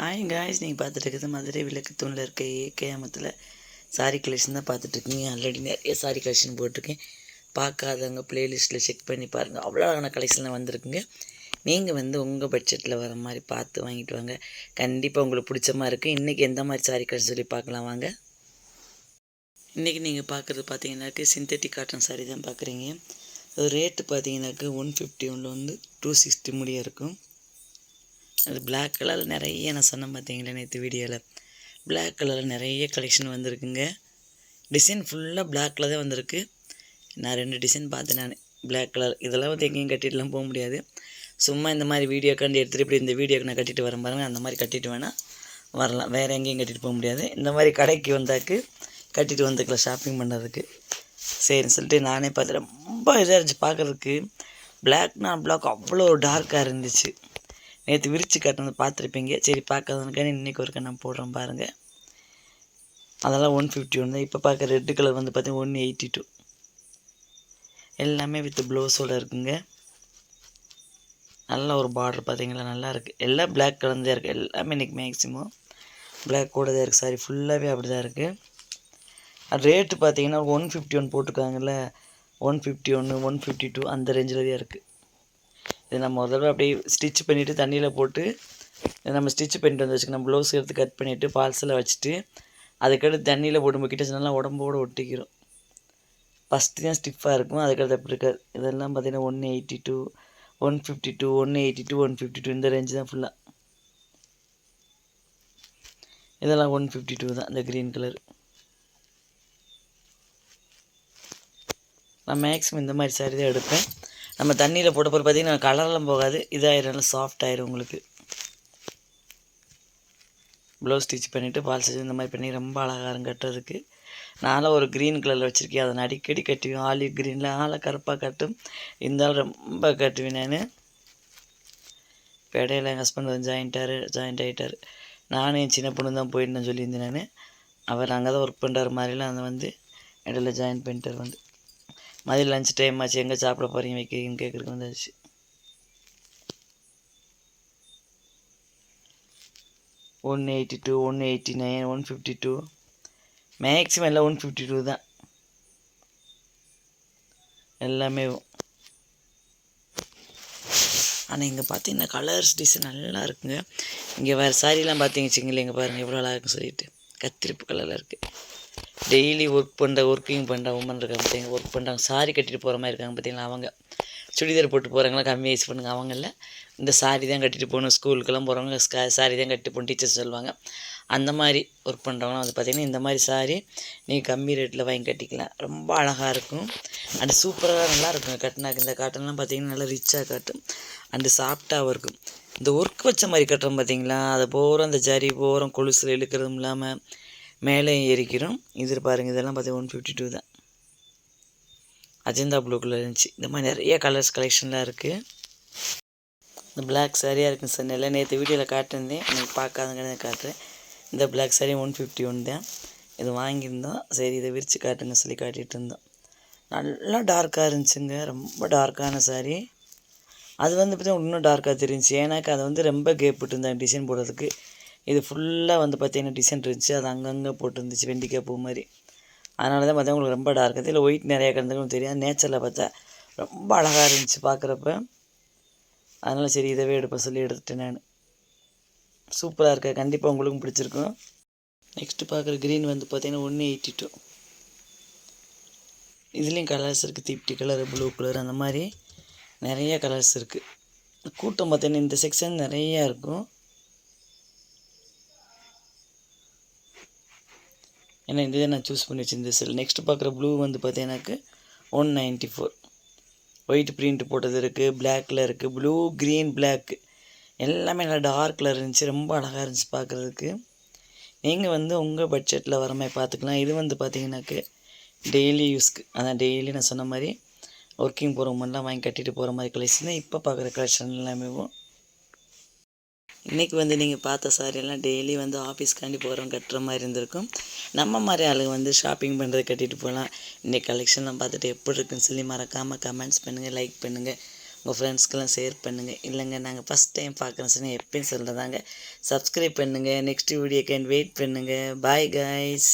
Hi guys நீங்கள் பார்த்துட்டு மதுரை விளக்கு தூணில் இருக்க ஏகேமத்தில் சாரி கலெக்ஷன் தான் பார்த்துட்ருக்கீங்க ஆல்ரெடி நிறைய சாரி கலெக்ஷன் போட்டிருக்கேன். பார்க்காதவங்க ப்ளேலிஸ்ட்டில் செக் பண்ணி பாருங்கள் அவ்வளோ அழகான கலெக்ஷன்லாம் வந்திருக்குங்க. நீங்கள் வந்து உங்கள் பட்ஜெட்டில் வர மாதிரி பார்த்து வாங்கிட்டு வாங்க. கண்டிப்பாக உங்களுக்கு பிடிச்ச மாதிரி இருக்குது இன்றைக்கி எந்த மாதிரி சாரி கலெக்ஷன் சொல்லி பார்க்கலாம் வாங்க. இன்றைக்கி நீங்கள் பார்க்குறது பார்த்தீங்கன்னாக்க சிந்தட்டிக் காட்டன் சாரி தான் பார்க்குறீங்க. ரேட்டு பார்த்தீங்கன்னாக்க ஒன் ஃபிஃப்டி ஒன்று வந்து டூ சிக்ஸ்டி முடிய இருக்கும். அது பிளாக் கலரில் நிறைய நான் சொன்னேன் பார்த்தீங்களா நேற்று வீடியோவில் பிளாக் கலரில் நிறைய கலெக்ஷன் வந்திருக்குங்க. டிசைன் ஃபுல்லாக பிளாக்கில் தான் வந்திருக்கு. நான் ரெண்டு டிசைன் பார்த்தேன் நான். பிளாக் கலர் இதெல்லாம் வந்து எங்கேயும் கட்டிட்டுலாம் போக முடியாது. சும்மா இந்த மாதிரி வீடியோ கண்டு எடுத்துகிட்டு இப்படி இந்த வீடியோக்கு நான் கட்டிட்டு வரேன் பாருங்கள் அந்த மாதிரி கட்டிட்டு வேணால் வரலாம். வேறு எங்கேயும் கட்டிட்டு போக முடியாது. இந்த மாதிரி கடைக்கு வந்தாக்கு கட்டிட்டு வந்துக்கலாம் ஷாப்பிங் பண்ணுறதுக்கு சரின்னு சொல்லிட்டு நானே பார்த்து ரொம்ப இதாக இருந்துச்சு பார்க்குறதுக்கு. பிளாக்னா பிளாக் அவ்வளோ டார்க்காக இருந்துச்சு. நேற்று விரித்து காட்டினது பார்த்துருப்பீங்க. சரி பார்க்காதவனுக்கான இன்றைக்கி ஒருக்க நான் போடுறேன் பாருங்கள் அதெல்லாம் ஒன் ஃபிஃப்டி ஒன் தான். இப்போ பார்க்க ரெட்டு கலர் வந்து பார்த்திங்கன்னா ஒன் எயிட்டி டூ எல்லாமே வித் ப்ளவுஸோடு இருக்குங்க. நல்ல ஒரு பார்டர் பார்த்தீங்களா நல்லா இருக்குது எல்லாம் பிளாக் கலர் தான் இருக்குது எல்லாமே இன்றைக்கி மேக்ஸிமம் பிளாக் கூட தான் இருக்குது சாரி ஃபுல்லாகவே அப்படி தான் இருக்குது ரேட்டு பார்த்தீங்கன்னா ஒன் ஃபிஃப்டி ஒன் போட்டிருக்காங்கல்ல. ஒன் ஃபிஃப்டி ஒன்று ஒன் ஃபிஃப்டி டூ அந்த ரேஞ்சில் தான் இருக்குது இது நம்ம ஒரு தடவை அப்படியே ஸ்டிச் பண்ணிவிட்டு தண்ணியில் போட்டு இதை நம்ம ஸ்டிச் பண்ணிட்டு வந்து வச்சுக்கணும். ப்ளவுஸ் எடுத்து கட் பண்ணிவிட்டு பால்ஸில் வச்சுட்டு அதுக்கடுத்து தண்ணியில் போட்டு முக்கிட்டு நல்லா உடம்போடு ஒட்டிக்கிறோம் ஃபஸ்ட்டு தான் ஸ்டிஃபாக இருக்கும் அதுக்கடுத்து அப்படி இருக்காது. இதெல்லாம் பார்த்திங்கன்னா one eighty two one fifty two one eighty two one fifty two இந்த ரேஞ்சு தான் ஃபுல்லாக இதெல்லாம் ஒன் ஃபிஃப்டி டூ தான் இந்த க்ரீன் கலர் நான் மேக்ஸிமம் இந்த மாதிரி சாரி தான் எடுப்பேன். நம்ம தண்ணியில் போட்ட பிறகு பார்த்திங்கன்னா கலரெலாம் போகாது. இதாகிடும் நல்லா சாஃப்ட் ஆயிரும் உங்களுக்கு. ப்ளவுஸ் ஸ்டிச் பண்ணிவிட்டு பால் ஸ்டிச் இந்த மாதிரி பண்ணி ரொம்ப அழகாக இருக்கும் கட்டுறதுக்கு. நானும் ஒரு க்ரீன் கலரில் வச்சுருக்கேன். அதை நான் அடிக்கடி கட்டுவேன். ஆலிவ் க்ரீனில் ஆளை கருப்பாக கட்டும். இருந்தாலும் ரொம்ப கட்டுவேன் நான். இப்போ இடையில எங்கள் ஹஸ்பண்ட் வந்து ஜாயின்ட்டார் ஜாயின்ட் ஆகிட்டார் நானும் என் சின்ன பொண்ணு தான் போயிருந்தேன் சொல்லியிருந்தேன் நான். அவர் அங்கே தான் ஒர்க் பண்ணுற மாதிரிலாம் அதை வந்து இடையில ஜாயின் பண்ணிட்டார் வந்து. மதியம் லஞ்ச் டைம் ஆச்சு. எங்கே சாப்பிட போகிறீங்க வைக்கிறீங்கன்னு கேட்குறதுக்கு வந்தாச்சு. One eighty two one eighty nine one fifty two maximum எல்லாம் ஒன் ஃபிஃப்டி டூ தான். எல்லாமே ஆனால் இங்கே பார்த்தீங்கன்னா கலர்ஸ் டிசைன் நல்லா இருக்குங்க. இங்கே வேறு சாரிலாம் பார்த்தீங்க வச்சுங்களேன் இங்கே பாருங்கள் எவ்வளோ அழகாக இருக்குன்னு சொல்லிட்டு. கத்திரிப்பு கலரில் இருக்குது டெய்லி ஒர்க் பண்ணுற ஒர்க்கிங் பண்ணுற உமன் இருக்காங்க பார்த்தீங்க ஒர்க் பண்ணுறாங்க சாரி கட்டிட்டு போகிற மாதிரி இருக்காங்க பார்த்தீங்களா அவங்க சுடிதார் போட்டு போகிறாங்களா கம்மி வயசு பண்ணுங்க. அவங்கள இந்த சாரி தான் கட்டிட்டு போகணும் ஸ்கூலுக்கெல்லாம் போகிறவங்க சாரி தான் கட்டிட்டு போகணும் டீச்சர்ஸ் சொல்லுவாங்க. அந்த மாதிரி ஒர்க் பண்ணுறவங்களாம் வந்து பார்த்திங்கன்னா இந்த மாதிரி சாரி நீங்கள் கம்மி ரேட்டில் வாங்கி கட்டிக்கலாம். ரொம்ப அழகாக இருக்கும். அண்டு சூப்பராக நல்லா இருக்கும். கட்டினாக்கு இந்த காட்டன்லாம் பார்த்திங்கன்னா நல்லா ரிச்சாக காட்டும். அண்டு சாஃப்டாகவும் இருக்கும். இந்த ஒர்க் வச்ச மாதிரி கட்டுறோம் பார்த்தீங்களா அதை போகிறோம் அந்த ஜரி போகிறோம் கொலுசில் இழுக்கிறதும் இல்லாமல் மேலே ஏறிக்கிறோம். இது பாருங்கள் இதெல்லாம் பார்த்தீங்கன்னா ஒன் ஃபிஃப்டி டூ தான். அஜந்தா ப்ளூ கலர் இருந்துச்சு. இந்த மாதிரி நிறைய கலர்ஸ் கலெக்ஷன்லாம் இருக்குது இந்த பிளாக் சாரியாக இருக்குன்னு சொன்னேன் நேற்று வீடியோவில் காட்டிருந்தேன் எனக்கு பார்க்காதங்கன்னு காட்டுறேன். இந்த black sari one fifty one தான். இது வாங்கியிருந்தோம். சரி இதை விரித்து காட்டுங்க சொல்லி காட்டிகிட்டு இருந்தோம். நல்லா டார்க்காக இருந்துச்சுங்க. ரொம்ப டார்க்கான சாரி அது வந்து பார்த்தீங்கன்னா இன்னும் டார்க்காக தெரிஞ்சிச்சு. ஏன்னாக்கா அதை வந்து ரொம்ப கேப் விட்டுருந்தாங்க டிசைன் போடுறதுக்கு. இது ஃபுல்லாக வந்து பார்த்தீங்கன்னா டிசைன் இருந்துச்சு. அது அங்கங்கே போட்டுருந்துச்சு வெண்டிக்காய் பூ மாதிரி. அதனால தான் பார்த்தா உங்களுக்கு ரொம்ப டார்க் இதில் ஒயிட் நிறையா கிடந்துக்கும் தெரியாது நேச்சரில் பார்த்தா ரொம்ப அழகாக இருந்துச்சு பார்க்குறப்ப அதனால் சரி இதவே எடுப்பேன் சொல்லி எடுத்துட்டேன் நான். சூப்பராக இருக்க. கண்டிப்பாக உங்களுக்கும் பிடிச்சிருக்கும். நெக்ஸ்ட்டு பார்க்குற க்ரீன் வந்து பார்த்திங்கன்னா ஒன்று எயிட்டி டூ இதுலேயும் கலர்ஸ் இருக்குது தீப்டி கலர் ப்ளூ கலர் அந்த மாதிரி நிறைய கலர்ஸ் இருக்குது கூட்டம் பார்த்தீங்கன்னா இந்த செக்ஷன் நிறையா இருக்கும். ஏன்னா இந்த நான் சூஸ் பண்ணி வச்சுருந்தேன் செல் நெக்ஸ்ட்டு பார்க்குற ப்ளூ வந்து பார்த்தீங்கன்னாக்கு one ninety four white print போட்டது இருக்குது பிளாக்கில் இருக்குது ப்ளூ க்ரீன் பிளாக் எல்லாமே நல்லா டார்க் கலர் இருந்துச்சு ரொம்ப அழகாக இருந்துச்சு பார்க்குறதுக்கு. நீங்கள் வந்து உங்கள் பட்ஜெட்டில் வர மாதிரி பார்த்துக்கலாம். இது வந்து பார்த்தீங்கன்னாக்கு டெய்லி யூஸ்க்கு அதான் டெய்லி நான் சொன்ன மாதிரி ஒர்க்கிங் போகிறவங்கலாம் வாங்கி கட்டிட்டு போகிற மாதிரி கலெக்ஷன் தான் இப்போ பார்க்குற கலெக்ஷன் எல்லாமே. இன்றைக்கி வந்து நீங்கள் பார்த்த சாரியெல்லாம் டெய்லி வந்து ஆஃபீஸ்க்காண்டி போகிறோம் கட்டுற மாதிரி இருந்திருக்கும். நம்ம மாதிரி ஆளுங்க வந்து ஷாப்பிங் பண்ணுறது கட்டிட்டு போகலாம். இன்றைக்கி கலெக்ஷன்லாம் பார்த்துட்டு எப்படி இருக்குன்னு சொல்லி மறக்காமல் கமெண்ட்ஸ் பண்ணுங்கள் லைக் பண்ணுங்கள் உங்கள் ஃப்ரெண்ட்ஸ்க்கெல்லாம் ஷேர் பண்ணுங்கள் இல்லைங்க நாங்கள் ஃபஸ்ட் டைம் பார்க்குறோம் சொன்னால் எப்பயும் சொல்கிறதாங்க சப்ஸ்கிரைப் பண்ணுங்கள் நெக்ஸ்ட் வீடியோ கேன் வெயிட் பண்ணுங்கள் பாய் கைஸ்